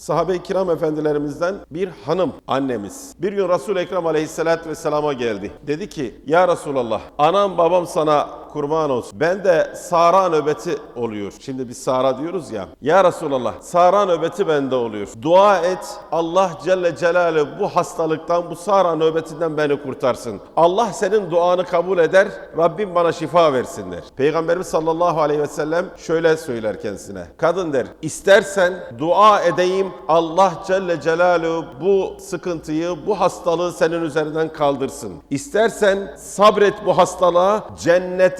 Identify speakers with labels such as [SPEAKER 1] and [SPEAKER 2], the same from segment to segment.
[SPEAKER 1] Sahabe-i kiram efendilerimizden bir hanım annemiz bir gün Resul-i Ekrem aleyhissalatü vesselama geldi. Dedi ki ya Resulallah anam babam sana kurban olsun. Ben de Sara nöbeti oluyor. Şimdi biz Sara diyoruz ya. Ya Resulallah Sara nöbeti bende oluyor. Dua et Allah Celle Celaluhu bu hastalıktan bu Sara nöbetinden beni kurtarsın. Allah senin duanı kabul eder. Rabbim bana şifa versin der. Peygamberimiz sallallahu aleyhi ve sellem şöyle söyler kendisine. Kadın der istersen dua edeyim Allah Celle Celaluhu bu sıkıntıyı bu hastalığı senin üzerinden kaldırsın. İstersen sabret bu hastalığa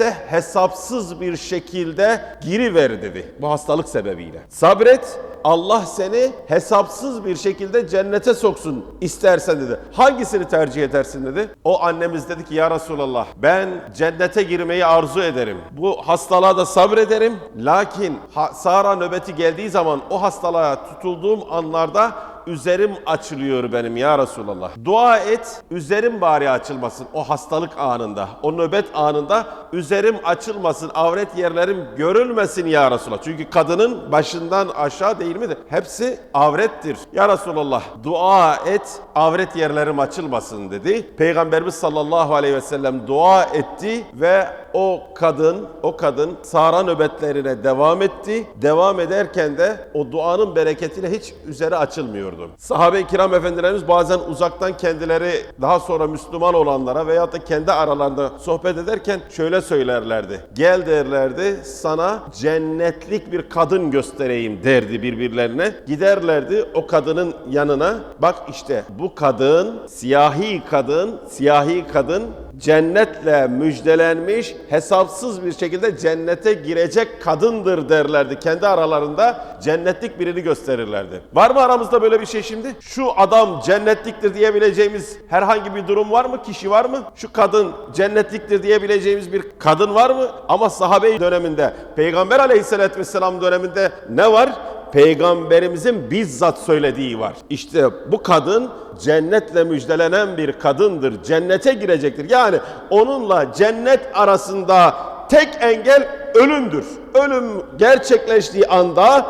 [SPEAKER 1] cennete hesapsız bir şekilde giriver dedi. Bu hastalık sebebiyle. Sabret Allah seni hesapsız bir şekilde cennete soksun istersen dedi. Hangisini tercih edersin dedi. O annemiz dedi ki ya Resulallah ben cennete girmeyi arzu ederim. Bu hastalığa da sabrederim. Lakin Sara nöbeti geldiği zaman o hastalığa tutulduğum anlarda üzerim açılıyor benim ya Resulallah. Dua et üzerim bari açılmasın o hastalık anında, o nöbet anında üzerim açılmasın, avret yerlerim görülmesin ya Resulallah. Çünkü kadının başından aşağı değil midir? Hepsi avrettir. Ya Resulallah dua et avret yerlerim açılmasın dedi. Peygamberimiz sallallahu aleyhi ve sellem dua etti ve o kadın, o kadın Sara nöbetlerine devam etti. Devam ederken de o duanın bereketiyle hiç üzeri açılmıyordu. Sahabe-i kiram efendilerimiz bazen uzaktan kendileri daha sonra Müslüman olanlara veyahut da kendi aralarında sohbet ederken şöyle söylerlerdi. Gel derlerdi sana cennetlik bir kadın göstereyim derdi birbirlerine. Giderlerdi o kadının yanına. Bak işte bu kadın, siyahi kadın, siyahi kadın cennetle müjdelenmiş, hesapsız bir şekilde cennete girecek kadındır derlerdi. Kendi aralarında cennetlik birini gösterirlerdi. Var mı aramızda böyle bir şey şimdi? Şu adam cennetliktir diyebileceğimiz herhangi bir durum var mı? Kişi var mı? Şu kadın cennetliktir diyebileceğimiz bir kadın var mı? Ama sahabe döneminde, Peygamber aleyhissalatü vesselam döneminde ne var? Peygamberimizin bizzat söylediği var. İşte bu kadın cennetle müjdelenen bir kadındır. Cennete girecektir. Yani onunla cennet arasında tek engel ölümdür. Ölüm gerçekleştiği anda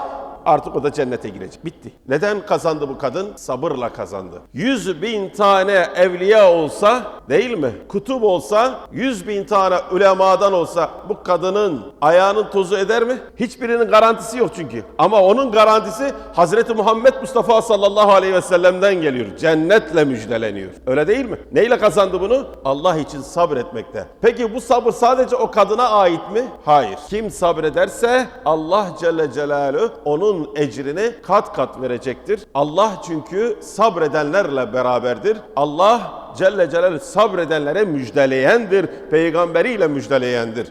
[SPEAKER 1] artık o da cennete girecek. Bitti. Neden kazandı bu kadın? Sabırla kazandı. Yüz bin tane evliya olsa değil mi? Kutup olsa, yüz bin tane ulemadan olsa bu kadının ayağının tozu eder mi? Hiçbirinin garantisi yok çünkü. Ama onun garantisi Hazreti Muhammed Mustafa sallallahu aleyhi ve sellem'den geliyor. Cennetle müjdeleniyor. Öyle değil mi? Neyle kazandı bunu? Allah için sabretmekte. Peki bu sabır sadece o kadına ait mi? Hayır. Kim sabrederse Allah Celle Celaluhu onun ecrini kat kat verecektir. Allah çünkü sabredenlerle beraberdir. Allah Celle Celaluhu sabredenlere müjdeleyendir. Peygamberiyle müjdeleyendir.